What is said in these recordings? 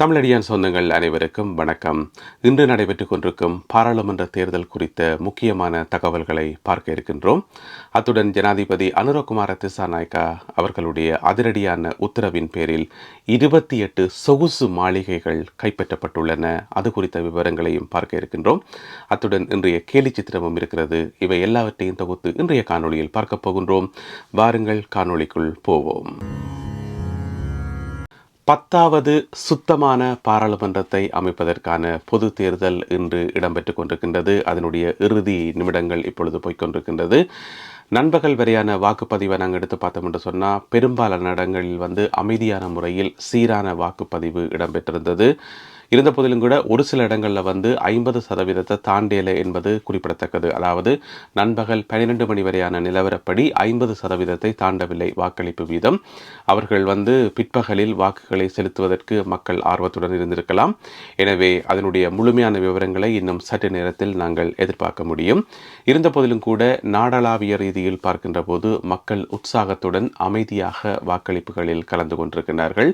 தமிழடியான் சொந்தங்கள் அனைவருக்கும் வணக்கம். இன்று நடைபெற்றுக் கொண்டிருக்கும் பாராளுமன்ற தேர்தல் குறித்த முக்கியமான தகவல்களை பார்க்க இருக்கின்றோம். அத்துடன் ஜனாதிபதி அனுரகுமார திசாநாயக்கா அவர்களுடைய அதிரடியான உத்தரவின் பேரில் இருபத்தி எட்டு சொகுசு மாளிகைகள் கைப்பற்றப்பட்டுள்ளன. அது குறித்த விவரங்களையும் பார்க்க இருக்கின்றோம். அத்துடன் இன்றைய கேலி சித்திரமும் இருக்கிறது. இவை எல்லாவற்றையும் தொகுத்து இன்றைய காணொளியில் பார்க்கப் போகின்றோம். வாருங்கள் காணொளிக்குள் போவோம். பத்தாவது சுத்தமான பாராளுமன்றத்தை அமைப்பதற்கான பொது தேர்தல் இன்று இடம்பெற்றுக் கொண்டிருக்கின்றது. அதனுடைய இறுதி நிமிடங்கள் இப்பொழுது போய்க்கொண்டிருக்கின்றது. நண்பகல் வரையான வாக்குப்பதிவை நாங்கள் எடுத்து பார்த்தோம் என்று சொன்னால் பெரும்பாலான இடங்களில் வந்து அமைதியான முறையில் சீரான வாக்குப்பதிவு இடம்பெற்றிருந்தது. இருந்த போதிலும் கூட ஒரு சில இடங்களில் வந்து ஐம்பது சதவீதத்தை தாண்டியலை என்பது குறிப்பிடத்தக்கது. அதாவது நண்பகல் பன்னிரெண்டு மணி வரையான நிலவரப்படி ஐம்பது சதவீதத்தை தாண்டவில்லை வாக்களிப்பு வீதம். அவர்கள் வந்து பிற்பகலில் வாக்குகளை செலுத்துவதற்கு மக்கள் ஆர்வத்துடன் இருந்திருக்கலாம். எனவே அதனுடைய முழுமையான விவரங்களை இன்னும் சற்று நேரத்தில் நாங்கள் எதிர்பார்க்க முடியும். இருந்த போதிலும் கூட நாடளாவிய ரீதியில் பார்க்கின்ற போது மக்கள் உற்சாகத்துடன் அமைதியாக வாக்களிப்புகளில் கலந்து கொண்டிருக்கிறார்கள்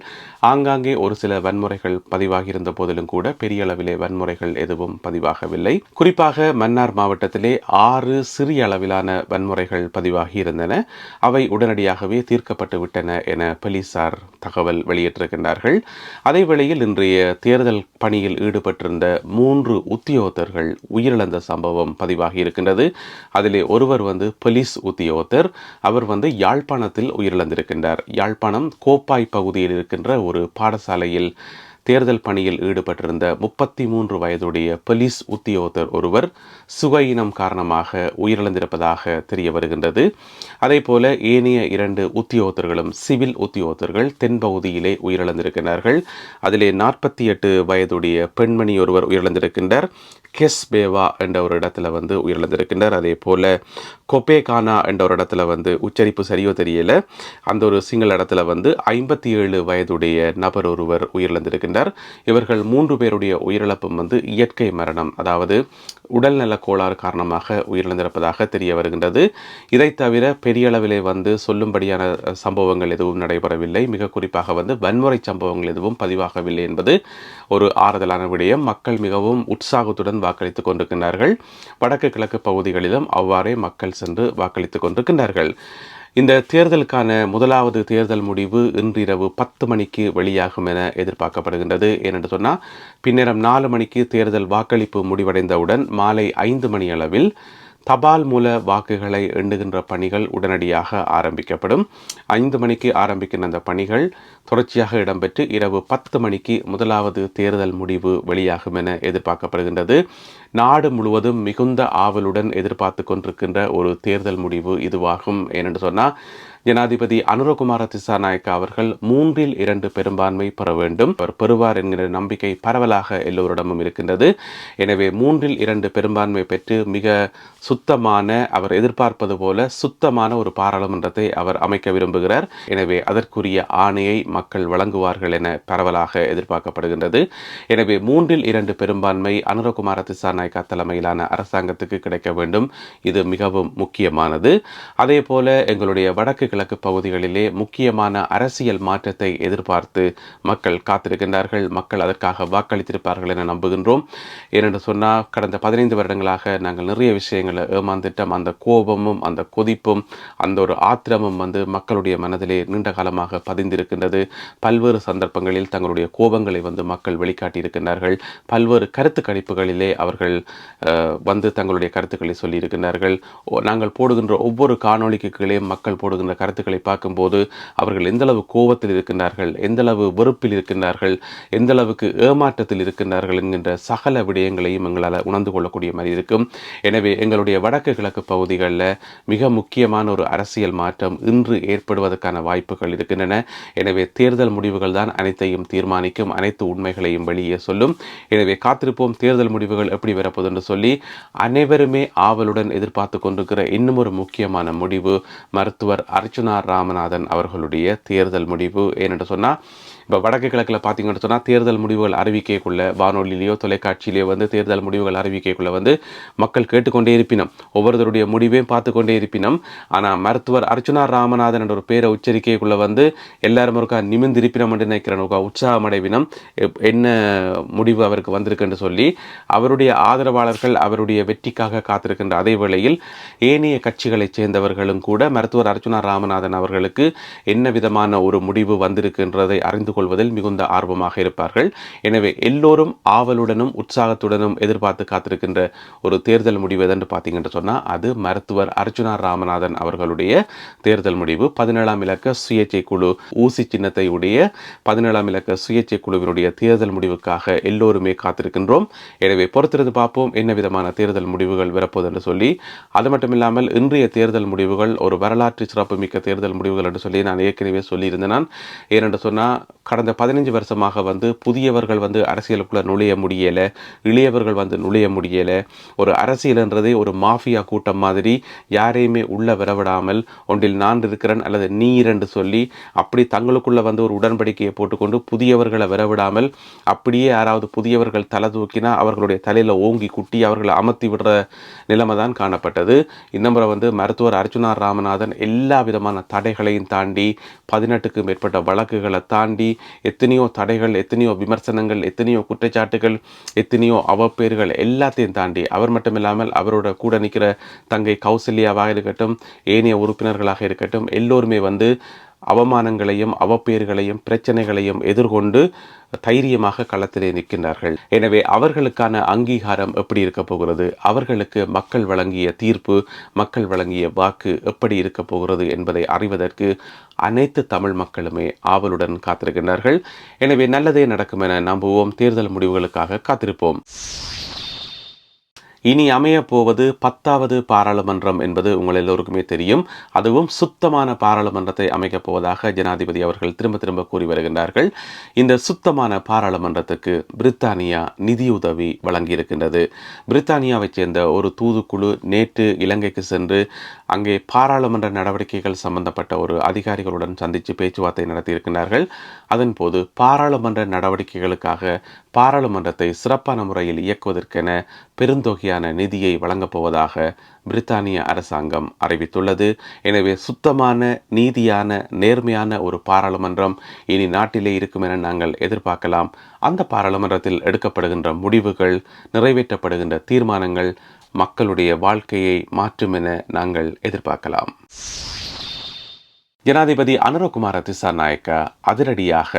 ஆங்காங்கே ஒரு சில வன்முறைகள் பதிவாகியிருந்த போதிலும் கூட பெரிய அளவிலே வன்முறைகள் எதுவும் பதிவாகவில்லை. குறிப்பாக மன்னார் மாவட்டத்திலே ஆறு சிறிய அளவிலான வன்முறைகள் பதிவாகி இருந்தன. அவை உடனடியாகவே தீர்க்கப்பட்டு விட்டன என போலீசார் தகவல் வெளியிட்டிருக்கின்றார்கள். அதே வேளையில் இன்றைய தேர்தல் பணியில் ஈடுபட்டிருந்த மூன்று உத்தியோகத்தர்கள் உயிரிழந்த சம்பவம் பதிவாகி இருக்கின்றது. அதிலே ஒருவர் வந்து போலீஸ் உத்தியோகத்தர் அவர் வந்து யாழ்ப்பாணத்தில் உயிரிழந்திருக்கின்றார். யாழ்ப்பாணம் கோப்பாய் பகுதியில் இருக்கின்ற ஒரு பாடசாலையில் தேர்தல் பணியில் ஈடுபட்டிருந்த முப்பத்தி மூன்று வயதுடைய போலீஸ் உத்தியோகத்தர் ஒருவர் சுகையினம் காரணமாக உயிரிழந்திருப்பதாக தெரிய வருகின்றது. அதேபோல ஏனைய இரண்டு உத்தியோகத்தர்களும் சிவில் உத்தியோகத்தர்கள் தென்பகுதியிலே உயிரிழந்திருக்கிறார்கள் அதிலே நாற்பத்தி எட்டு வயதுடைய பெண்மணி ஒருவர் உயிரிழந்திருக்கின்றார். கெஸ் பேவா என்ற ஒரு இடத்துல வந்து உயிரிழந்திருக்கின்றார். அதே போல கொபேகானா என்ற ஒரு இடத்துல வந்து உச்சரிப்பு சரியோ தெரியல. அந்த ஒரு சிங்கள இடத்துல வந்து ஐம்பத்தி ஏழு வயதுடைய நபர் ஒருவர் உயிரிழந்திருக்கின்றார். இவர்கள் மூன்று பேருடைய உயிரிழப்பும் வந்து இயற்கை மரணம் அதாவது உடல்நல கோளாறு காரணமாக உயிரிழந்திருப்பதாக தெரிய வருகின்றது. இதை தவிர பெரிய அளவிலே வந்து சொல்லும்படியான சம்பவங்கள் எதுவும் நடைபெறவில்லை. மிக குறிப்பாக வந்து வன்முறை சம்பவங்கள் எதுவும் பதிவாகவில்லை என்பது ஒரு ஆறுதலான விடயம். மக்கள் மிகவும் உற்சாகத்துடன் வாக்களித்துக் கொண்டிருக்கின்றார்கள். வடக்கு கிழக்கு பகுதிகளிலும் அவ்வாறே மக்கள் சென்று வாக்களித்துக் கொண்டிருக்கின்றார்கள். இந்த தேர்தலுக்கான முதலாவது தேர்தல் முடிவு இன்றிரவு பத்து மணிக்கு வெளியாகும் என எதிர்பார்க்கப்படுகின்றது. ஏனென்று சொன்னால் பின்னரம் நாலு மணிக்கு தேர்தல் வாக்களிப்பு முடிவடைந்தவுடன் மாலை ஐந்து மணி அளவில் தபால் மூல வாக்குகளை எண்ணுகின்ற பணிகள் உடனடியாக ஆரம்பிக்கப்படும். ஐந்து மணிக்கு ஆரம்பிக்கின்ற அந்த பணிகள் தொடர்ச்சியாக இடம்பெற்று இரவு பத்து மணிக்கு முதலாவது தேர்தல் முடிவு வெளியாகும் என எதிர்பார்க்கப்படுகின்றது. நாடு முழுவதும் மிகுந்த ஆவலுடன் எதிர்பார்த்து கொண்டிருக்கின்ற ஒரு தேர்தல் முடிவு இதுவாகும். ஏனென்று சொன்னால் ஜனாதிபதி அனுரகுமார திசாநாயக்க அவர்கள் மூன்றில் இரண்டு பெரும்பான்மை பெற வேண்டும். அவர் பெறுவார் என்கிற நம்பிக்கை பரவலாக எல்லோரிடமும் இருக்கின்றது. எனவே மூன்றில் இரண்டு பெரும்பான்மை பெற்று மிக சுத்தமான அவர் எதிர்பார்ப்பது போல சுத்தமான ஒரு பாராளுமன்றத்தை அவர் அமைக்க விரும்புகிறார். எனவே அதற்குரிய ஆணையை மக்கள் வழங்குவார்கள் என பரவலாக எதிர்பார்க்கப்படுகின்றது. எனவே மூன்றில் இரண்டு பெரும்பான்மை அனுரகுமார திசாநாயக்கா தலைமையிலான அரசாங்கத்துக்கு கிடைக்க வேண்டும். இது மிகவும் முக்கியமானது. அதே போல எங்களுடைய வடக்கு வடகிழக்கு பகுதிகளிலே முக்கியமான அரசியல் மாற்றத்தை எதிர்பார்த்து மக்கள் காத்திருக்கின்றார்கள். மக்கள் அதற்காக வாக்களித்திருப்பார்கள் என நம்புகின்றோம். ஏனென்று சொன்னால் கடந்த பதினைந்து வருடங்களாக நாங்கள் நிறைய விஷயங்களை ஏமாந்துட்டோம். அந்த கோபமும் அந்த கொதிப்பும் அந்த ஒரு ஆத்திரமும் வந்து மக்களுடைய மனதிலே நீண்ட காலமாக பதிந்திருக்கின்றது. பல்வேறு சந்தர்ப்பங்களில் தங்களுடைய கோபங்களை வந்து மக்கள் வெளிக்காட்டியிருக்கின்றார்கள். பல்வேறு கருத்து கணிப்புகளிலே அவர்கள் வந்து தங்களுடைய கருத்துக்களை சொல்லியிருக்கின்றார்கள். நாங்கள் போடுகின்ற ஒவ்வொரு காணொலிக்கு கீழே மக்கள் போடுகின்ற கருத்துக்களை பார்க்கும்போது அவர்கள் எந்தளவு கோபத்தில் இருக்கின்றார்கள் எந்தளவு வெறுப்பில் இருக்கின்றார்கள் எந்தளவுக்கு ஏமாற்றத்தில் இருக்கின்றார்கள் என்கின்ற சகல விடயங்களையும் எங்களால் உணர்ந்து கொள்ளக்கூடிய மாதிரி இருக்கும். எனவே எங்களுடைய வடக்கு கிழக்கு பகுதிகளில் மிக முக்கியமான ஒரு அரசியல் மாற்றம் இன்று ஏற்படுவதற்கான வாய்ப்புகள் இருக்கின்றன. எனவே தேர்தல் முடிவுகள் தான் அனைத்தையும் தீர்மானிக்கும் அனைத்து உண்மைகளையும் வெளியே சொல்லும். எனவே காத்திருப்போம் தேர்தல் முடிவுகள் எப்படி வரப்போகுது என்று சொல்லி அனைவருமே ஆவலுடன் எதிர்பார்த்து கொண்டிருக்கிற இன்னும் ஒரு முக்கியமான முடிவு மருத்துவர் அர்ச்சுனா ராமநாதன் அவர்களுடைய தேர்தல் முடிவு ஏனென்று சொன்னால் இப்போ வடக்கு கிழக்கில் பார்த்தீங்கன்னு சொன்னால் தேர்தல் முடிவுகள் அறிவிக்கைக்குள்ள வானொலியிலேயோ தொலைக்காட்சியிலேயோ வந்து தேர்தல் முடிவுகள் அறிவிக்கைக்குள்ள வந்து மக்கள் கேட்டுக்கொண்டே இருப்பினம். ஒவ்வொருத்தருடைய முடிவையும் பார்த்து கொண்டே இருப்பினம். ஆனால் மருத்துவர் அர்ச்சுனா ராமநாதன் என்ற ஒரு பேரை உச்சரிக்கைக்குள்ள வந்து எல்லாரும் ஒருக்கா நிமிந்திருப்பினம் என்று நினைக்கிறேன். ஒருக்கா உற்சாகமடைவினம். எப்- என்ன முடிவு அவருக்கு வந்திருக்குன்னு சொல்லி அவருடைய ஆதரவாளர்கள் அவருடைய வெற்றிக்காக காத்திருக்கின்ற அதே வேளையில் ஏனைய கட்சிகளைச் சேர்ந்தவர்களும் கூட மருத்துவர் அர்ச்சுனா ராமநாதன் அவர்களுக்கு என்ன விதமான ஒரு முடிவு வந்திருக்கின்றதை அறிந்து கொள்வதில் மிகுந்த ஆர்வமாக இருப்பார்கள். எனவே எல்லோரும் ஆவலுடனும் உற்சாகத்துடனும் எதிர்பார்த்து காத்திருக்கின்ற ஒரு தேர்தல் முடிவு எதென்று பார்த்தீங்கன்னு சொன்னால் அது மருத்துவர் அர்ச்சுனா ராமநாதன் அவர்களுடைய தேர்தல் முடிவு. பதினேழாம் இலக்க சுயேட்சை குழு ஊசி சின்னத்தை உடைய பதினேழாம் இலக்க சுயேட்சை குழுவினுடைய தேர்தல் முடிவுக்காக எல்லோருமே காத்திருக்கின்றோம். எனவே பொறுத்திருந்து பார்ப்போம் என்ன விதமான தேர்தல் முடிவுகள் வரப்போகுது என்று சொல்லி. அது மட்டும் இல்லாமல் இன்றைய தேர்தல் முடிவுகள் ஒரு வரலாற்று சிறப்புமிக்க தேர்தல் முடிவுகள் என்று சொல்லி நான் ஏற்கனவே சொல்லியிருந்தேன் நான். ஏனென்று சொன்னால் கடந்த பதினஞ்சு வருஷமாக வந்து புதியவர்கள் வந்து அரசியலுக்குள்ளே நுழைய முடியலை இளையவர்கள் வந்து நுழைய முடியலை. ஒரு அரசியல்ன்றதே ஒரு மாஃபியா கூட்டம் மாதிரி யாரையுமே உள்ளே வரவிடாமல் ஒன்றில் நான் இருக்கிறேன் அல்லது நீ இரண்டு சொல்லி அப்படி தங்களுக்குள்ள வந்து ஒரு உடன்படிக்கையை போட்டுக்கொண்டு புதியவர்களை வரவிடாமல் அப்படியே யாராவது புதியவர்கள் தலை தூக்கினா அவர்களுடைய தலையில் ஓங்கி குட்டி அவர்களை அமர்த்தி விடுற நிலைமை தான் காணப்பட்டது. இந்த முறை வந்து மருத்துவர் அர்ச்சுனா ராமநாதன் எல்லா விதமான தடைகளையும் தாண்டி பதினெட்டுக்கு மேற்பட்ட வழக்குகளை தாண்டி எத்தனையோ தடைகள் எத்தனையோ விமர்சனங்கள் எத்தனையோ குற்றச்சாட்டுகள் எத்தனையோ அவப்பேறுகள் எல்லாத்தையும் தாண்டி அவர் மட்டும் இல்லாமல் அவரோட கூட நிற்கிற தங்கை கௌசல்யாவாக இருக்கட்டும் ஏனைய உறுப்பினர்களாக இருக்கட்டும் எல்லோருமே வந்து அவமானங்களையும் அவப்பேர்களையும் பிரச்சனைகளையும் எதிர்கொண்டு தைரியமாக களத்திலே நிற்கின்றார்கள். எனவே அவர்களுக்கான அங்கீகாரம் எப்படி இருக்க போகிறது? அவர்களுக்கு மக்கள் வழங்கிய தீர்ப்பு மக்கள் வழங்கிய வாக்கு எப்படி இருக்க போகிறது என்பதை அறிவதற்கு அனைத்து தமிழ் மக்களுமே ஆவலுடன் காத்திருக்கின்றார்கள். எனவே நல்லதே நடக்கும் என நம்புவோம். தேர்தல் முடிவுகளுக்காக காத்திருப்போம். இனி அமையப்போவது பத்தாவது பாராளுமன்றம் என்பது உங்கள் எல்லோருக்குமே தெரியும். அதுவும் சுத்தமான பாராளுமன்றத்தை அமைக்கப் போவதாக ஜனாதிபதி அவர்கள் திரும்ப திரும்ப கூறி வருகின்றார்கள். இந்த சுத்தமான பாராளுமன்றத்துக்கு பிரித்தானியா நிதியுதவி வழங்கியிருக்கின்றது. பிரித்தானியாவைச் சேர்ந்த ஒரு தூதுக்குழு நேற்று இலங்கைக்கு சென்று அங்கே பாராளுமன்ற நடவடிக்கைகள் சம்பந்தப்பட்ட ஒரு அதிகாரிகளுடன் சந்தித்து பேச்சுவார்த்தை நடத்தியிருக்கிறார்கள் அதன்போது பாராளுமன்ற நடவடிக்கைகளுக்காக பாராளுமன்றத்தை சிறப்பான முறையில் இயக்குவதற்கென பெருந்தொகையான நிதியை வழங்கப் போவதாக பிரித்தானிய அரசாங்கம் அறிவித்துள்ளது. எனவே சுத்தமான நீதியான நேர்மையான ஒரு பாராளுமன்றம் இனி நாட்டிலே இருக்கும் என நாங்கள் எதிர்பார்க்கலாம். அந்த பாராளுமன்றத்தில் எடுக்கப்படுகின்ற முடிவுகள் நிறைவேற்றப்படுகின்ற தீர்மானங்கள் மக்களுடைய வாழ்க்கையை மாற்றும் என நாங்கள் எதிர்பார்க்கலாம். ஜனாதிபதி அனுரகுமார திசாநாயக்க அதிரடியாக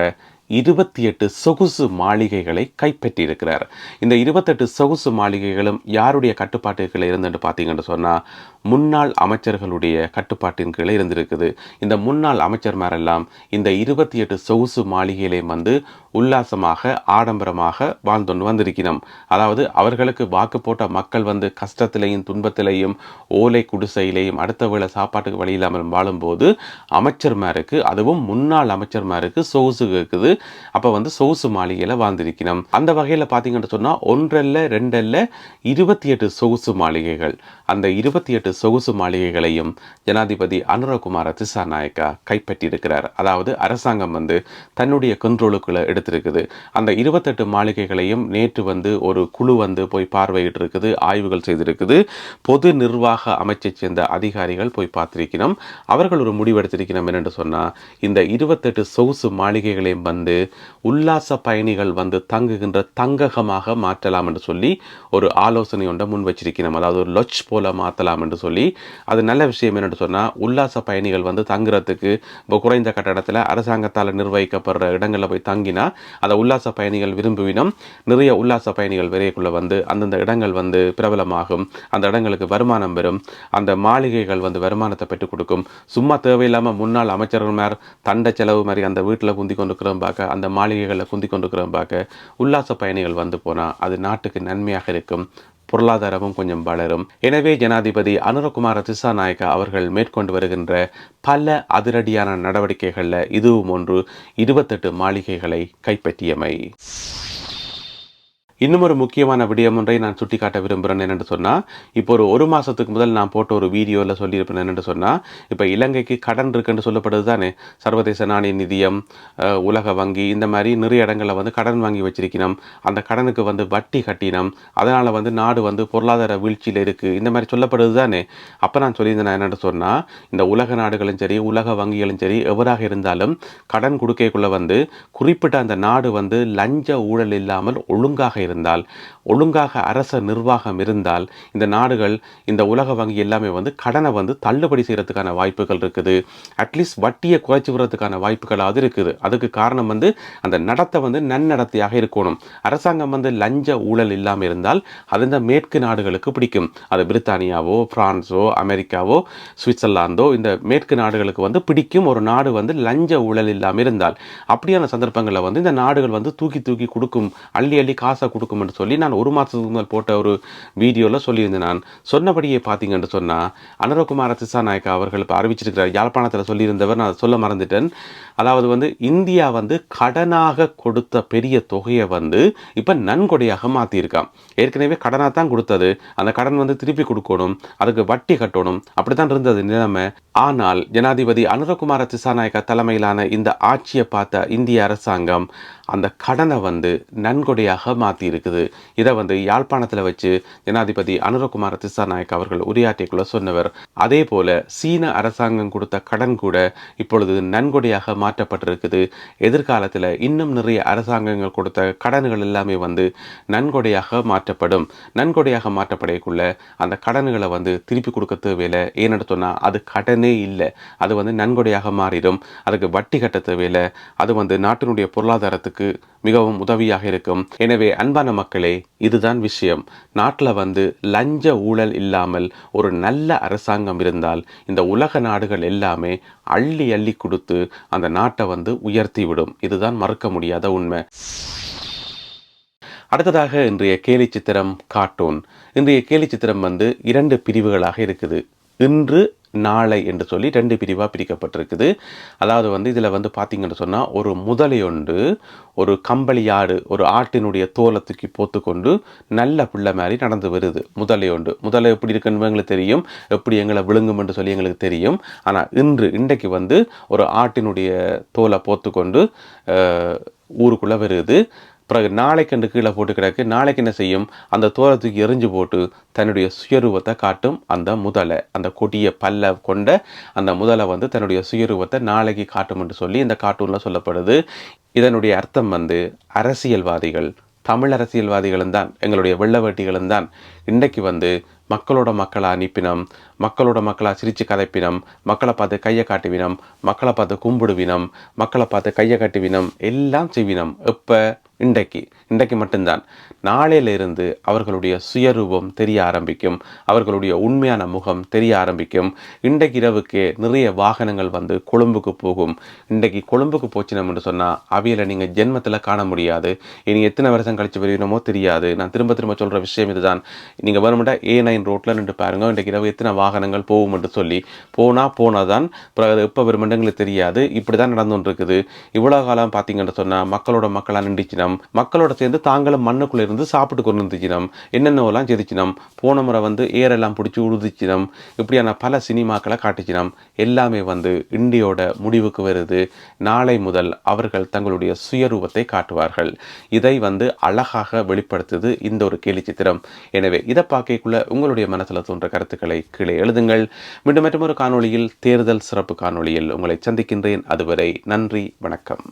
இருபத்தி எட்டு சொகுசு மாளிகைகளை கைப்பற்றியிருக்கிறார். இந்த இருபத்தெட்டு சொகுசு மாளிகைகளும் யாருடைய கட்டுப்பாட்டுகளில் இருந்துன்னு பார்த்தீங்கன்னு சொன்னால் முன்னாள் அமைச்சர்களுடைய கட்டுப்பாட்டின் கீழே இருந்திருக்குது. இந்த முன்னாள் அமைச்சர்மாரெல்லாம் இந்த இருபத்தி எட்டு சொகுசு மாளிகையிலையும் வந்து உல்லாசமாக ஆடம்பரமாக வாழ்ந்து வந்திருக்கிறோம் அதாவது அவர்களுக்கு வாக்கு போட்ட மக்கள் வந்து கஷ்டத்திலையும் துன்பத்திலையும் ஓலை குடிசையிலையும் அடுத்த வேளை சாப்பாட்டுக்கு வழி இல்லாமல் வாழும்போது அமைச்சர்மாருக்கு அதுவும் முன்னாள் அமைச்சர்மாருக்கு சொகுசு இருக்குது அப்போ வந்து சொகுசு மாளிகையில் வாழ்ந்திருக்கிறோம் அந்த வகையில் பார்த்தீங்கன்னு சொன்னால் ஒன்றல்ல ரெண்டல்ல இருபத்தி எட்டு சொகுசு மாளிகைகள். அந்த இருபத்தி எட்டு சொகுசு மாளிகைகளையும் ஜனாதிபதி அனுரகுமார திசாநாயக்கா கைப்பற்றியிருக்கிறார். அதாவது அரசாங்கம் வந்து தன்னுடைய கண்ட்ரோலுக்குள்ளே எடுத்திருக்குது. அந்த இருபத்தெட்டு மாளிகைகளையும் நேற்று வந்து ஒரு குழு வந்து போய் பார்வையிட்டு இருக்குது ஆய்வுகள் செய்திருக்குது. பொது நிர்வாக அமைச்சை சேர்ந்த அதிகாரிகள் போய் பார்த்திருக்கணும். அவர்கள் ஒரு முடிவெடுத்திருக்கணும் என்னென்று சொன்னால் இந்த இருபத்தெட்டு சொகுசு மாளிகைகளையும் வந்து உல்லாச பயணிகள் வந்து தங்குகின்ற தங்ககமாக மாற்றலாம் என்று சொல்லி ஒரு ஆலோசனை ஒன்றை முன் வச்சிருக்கணும் அதாவது ஒரு லொச் போல மாற்றலாம் என்று சொல்லி சொல்லி அது நல்ல விஷயம் என்னென்னு சொன்னால் உல்லாச பயணிகள் வந்து தங்குறதுக்கு இப்போ குறைந்த கட்டடத்தில் அரசாங்கத்தால் நிர்வகிக்கப்படுற இடங்களில் போய் தங்கினா அதை உல்லாச பயணிகள் விரும்புவினம். நிறைய உல்லாச பயணிகள் விரைக்குள்ள வந்து அந்தந்த இடங்கள் வந்து பிரபலமாகும். அந்த இடங்களுக்கு வருமானம் வரும் அந்த மாளிகைகள் வந்து வருமானத்தை பெற்றுக் கொடுக்கும். சும்மா தேவையில்லாமல் முன்னாள் அமைச்சர்கள் மேர் தண்ட செலவு மாதிரி அந்த வீட்டில் குந்தி கொண்டுக்கிறோம் பார்க்க அந்த மாளிகைகளில் குந்தி கொண்டுக்கிறோம் பார்க்க உல்லாச பயணிகள் வந்து போனால் அது நாட்டுக்கு நன்மையாக இருக்கும். பொருளாதாரமும் கொஞ்சம் வளரும். எனவே ஜனாதிபதி அனுரகுமார திசாநாயக்கா அவர்கள் மேற்கொண்டு வருகின்ற பல அதிரடியான நடவடிக்கைகளில் இதுவும் ஒன்று. இருபத்தெட்டு மாளிகைகளை கைப்பற்றியமை. இன்னும் ஒரு முக்கியமான விடயம் ஒன்றை நான் சுட்டிக்காட்ட விரும்புகிறேன் என்னென்று சொன்னால் இப்போ ஒரு ஒரு மாதத்துக்கு முதல் நான் போட்ட ஒரு வீடியோவில் சொல்லியிருப்பேன் என்னென்று சொன்னால் இப்போ இலங்கைக்கு கடன் இருக்குன்னு சொல்லப்படுது தானே சர்வதேச நாணய நிதியம் உலக வங்கி இந்த மாதிரி நிறைய இடங்களில் வந்து கடன் வாங்கி வச்சிருக்கணும். அந்த கடனுக்கு வந்து வட்டி கட்டினம். அதனால் வந்து நாடு வந்து பொருளாதார வீழ்ச்சியில் இருக்குது இந்த மாதிரி சொல்லப்படுது தானே அப்போ நான் சொல்லியிருந்தேன் நான் என்னென்னு சொன்னால் இந்த உலக நாடுகளும் சரி உலக வங்கிகளும் சரி எவராக இருந்தாலும் கடன் கொடுக்கக்குள்ளே வந்து குறிப்பிட்ட அந்த நாடு வந்து லஞ்ச ஊழல் இல்லாமல் ஒழுங்காக இருந்தால் ஒழுங்காக அரச நிர்வாகம் இருந்தால் இந்த நாடுகள் இந்த உலக வங்கி எல்லாமே வந்து கடனை வந்து தள்ளுபடி செய்கிறதுக்கான வாய்ப்புகள் இருக்குது. அட்லீஸ்ட் வட்டியை குறைச்சி விடுறதுக்கான வாய்ப்புகள் அது இருக்குது. அதுக்கு காரணம் வந்து அந்த நடத்தை வந்து நன்னடத்தையாக இருக்கணும். அரசாங்கம் வந்து லஞ்ச ஊழல் இல்லாமல் இருந்தால் அது இந்த மேற்கு நாடுகளுக்கு பிடிக்கும். அது பிரித்தானியாவோ ஃப்ரான்ஸோ அமெரிக்காவோ சுவிட்சர்லாந்தோ இந்த மேற்கு நாடுகளுக்கு வந்து பிடிக்கும். ஒரு நாடு வந்து லஞ்ச ஊழல் இல்லாமல் இருந்தால். அப்படியான சந்தர்ப்பங்களில் வந்து இந்த நாடுகள் வந்து தூக்கி தூக்கி கொடுக்கும். அள்ளி அள்ளி காசை கொடுக்கும் என்று சொல்லி நான் ஒரு மாதத்துக்கு முதல் போட்ட ஒரு வீடியோவில் சொல்லியிருந்தேன் நான். சொன்னபடியே பார்த்தீங்கன்னு சொன்னால் அனுரகுமார திசாநாயக்கா அவர்கள் இப்போ அறிவிச்சிருக்கிறார். யாழ்ப்பாணத்தில் சொல்லியிருந்தவர் நான் சொல்ல மறந்துட்டேன். அதாவது வந்து இந்தியா வந்து கடனாக கொடுத்த பெரிய தொகையை வந்து இப்போ நன்கொடையாக மாற்றியிருக்கான் ஏற்கனவே கடனாக தான் கொடுத்தது. அந்த கடன் வந்து திருப்பி கொடுக்கணும். அதுக்கு வட்டி கட்டணும். அப்படி தான் இருந்தது நிலைமை. ஆனால் ஜனாதிபதி அனுரகுமார திசாநாயக்கா தலைமையிலான இந்த ஆட்சியை பார்த்த இந்திய அரசாங்கம் அந்த கடனை வந்து நன்கொடையாக மாற்றி இருக்குது இதை வந்து யாழ்ப்பாணத்தில் வச்சு ஜனாதிபதி அனுரகுமார் திசாநாயக் அவர்கள் உரையாற்றிக்குள்ள சொன்னவர். அதே போல சீன அரசாங்கம் கொடுத்த கடன் கூட இப்பொழுது நன்கொடையாக மாற்றப்பட்டிருக்குது. எதிர்காலத்தில் இன்னும் நிறைய அரசாங்கங்கள் கொடுத்த கடன்கள் எல்லாமே வந்து நன்கொடையாக மாற்றப்படும். நன்கொடையாக மாற்றப்படக்குள்ள அந்த கடன்களை வந்து திருப்பி கொடுக்க தேவையில்லை. ஏன்னு சொன்னால் அது கடனே இல்லை. அது வந்து நன்கொடையாக மாறிடும். அதுக்கு வட்டி கட்ட தேவையில்லை. அது வந்து நாட்டினுடைய பொருளாதாரத்துக்கு மிகவும் உதவியாக இருக்கும். எனவே அன்பான மக்களே இதுதான் விஷயம். நாட்டில் வந்து லஞ்ச ஊழல் இல்லாமல் ஒரு நல்ல அரசாங்கம் இருந்தால் இந்த உலக நாடுகள் எல்லாமே அள்ளி அள்ளி கொடுத்து அந்த நாட்டை வந்து உயர்த்தி விடும் இதுதான் மறுக்க முடியாத உண்மை. அடுத்ததாக இன்றைய கேலி சித்திரம் கார்ட்டூன். இன்றைய கேலி சித்திரம் வந்து இரண்டு பிரிவுகளாக இருக்குது. இன்று நாளை என்று சொல்லி ரெண்டு பிரிவாக பிரிக்கப்பட்டிருக்குது. அதாவது வந்து இதில் வந்து பார்த்தீங்கன்னு சொன்னால் ஒரு முதலையொண்டு ஒரு கம்பளி ஆடு ஒரு ஆட்டினுடைய தோலை தூக்கி போத்துக்கொண்டு நல்ல பிள்ளை மாதிரி நடந்து வருது. முதலையொண்டு முதலை எப்படி இருக்குன்னு எங்களுக்கு தெரியும். எப்படி எங்களை விழுங்கும் என்று சொல்லி எங்களுக்கு தெரியும். ஆனால் இன்று இன்றைக்கு வந்து ஒரு ஆட்டினுடைய தோலை போத்துக்கொண்டு ஊருக்குள்ளே வருது. பிறகு நாளைக்கு அந்த கீழே போட்டு கிடக்கு. நாளைக்கு என்ன செய்யும்? அந்த தோரத்துக்கு எரிஞ்சு போட்டு தன்னுடைய சுயரூபத்தை காட்டும் அந்த முதலை அந்த கொடிய பல்ல கொண்ட அந்த முதலை வந்து தன்னுடைய சுயரூபத்தை நாளைக்கு காட்டும் என்று சொல்லி இந்த கார்ட்டூனில் சொல்லப்படுது. இதனுடைய அர்த்தம் வந்து அரசியல்வாதிகள் தமிழ் அரசியல்வாதிகளும் தான் எங்களுடைய வெள்ள வேட்டிகளும் தான். இன்றைக்கு வந்து மக்களோட மக்களை அனுப்பினம் மக்களோட மக்களை சிரித்து கதைப்பினம் மக்களை பார்த்து கையை காட்டுவினம் மக்களை பார்த்து கும்பிடுவினம் மக்களை பார்த்து கையை காட்டுவினம் எல்லாம் செய்வினம். எப்போ? இன்றைக்கு இன்றைக்கு மட்டும்தான். நாளையிலிருந்து அவர்களுடைய சுயரூபம் தெரிய ஆரம்பிக்கும். அவர்களுடைய உண்மையான முகம் தெரிய ஆரம்பிக்கும். இன்றைக்கு இரவுக்கே நிறைய வாகனங்கள் வந்து கொழும்புக்கு போகும். இன்றைக்கு கொழும்புக்கு போச்சினோம் என்று சொன்னால் அவையில் நீங்கள் ஜென்மத்தில் காண முடியாது. இனி எத்தனை வருஷம் கழித்து வருவீனமோ தெரியாது. நான் திரும்ப திரும்ப சொல்கிற விஷயம் இதுதான். நீங்கள் வேணுமெண்டா ஏ நைன் ரோட்டில் நின்று பாருங்க. இன்றைக்கு இரவு எத்தனை வாகனங்கள் போகும் என்று சொல்லி. போனால் போனால் தான் பிறகு எப்போ வருமெண்டுங்களுக்கு தெரியாது. இப்படி தான் நடந்து கொண்டிருக்குது இவ்வளோ காலம் பார்த்தீங்கன்னு சொன்னால் மக்களோட மக்களாக நின்றுச்சினம் மக்களோட சேர்ந்து தாங்களும் மண்ணுக்குள்ளே இருந்து சாப்பிட்டு கொண்டு இருந்துச்சினம் என்னென்னவெல்லாம் செதுச்சினம் போன முறை வந்து ஏரெல்லாம் பிடிச்சி உழுதுச்சினம் இப்படியான பல சினிமாக்களை காட்டுச்சினம் எல்லாமே வந்து இந்தியோட முடிவுக்கு வருது. நாளை முதல் அவர்கள் தங்களுடைய சுயரூபத்தை காட்டுவார்கள். இதை வந்து அழகாக வெளிப்படுத்துது இந்த ஒரு கேலி சித்திரம். எனவே இதை பார்க்கக்குள்ள உங்களுடைய மனசில் தோன்ற கருத்துக்களை கீழே எழுதுங்கள். மீண்டும் மற்றொரு காணொளியில் தேர்தல் சிறப்பு காணொளியில் உங்களை சந்திக்கின்றேன். அதுவரை நன்றி வணக்கம்.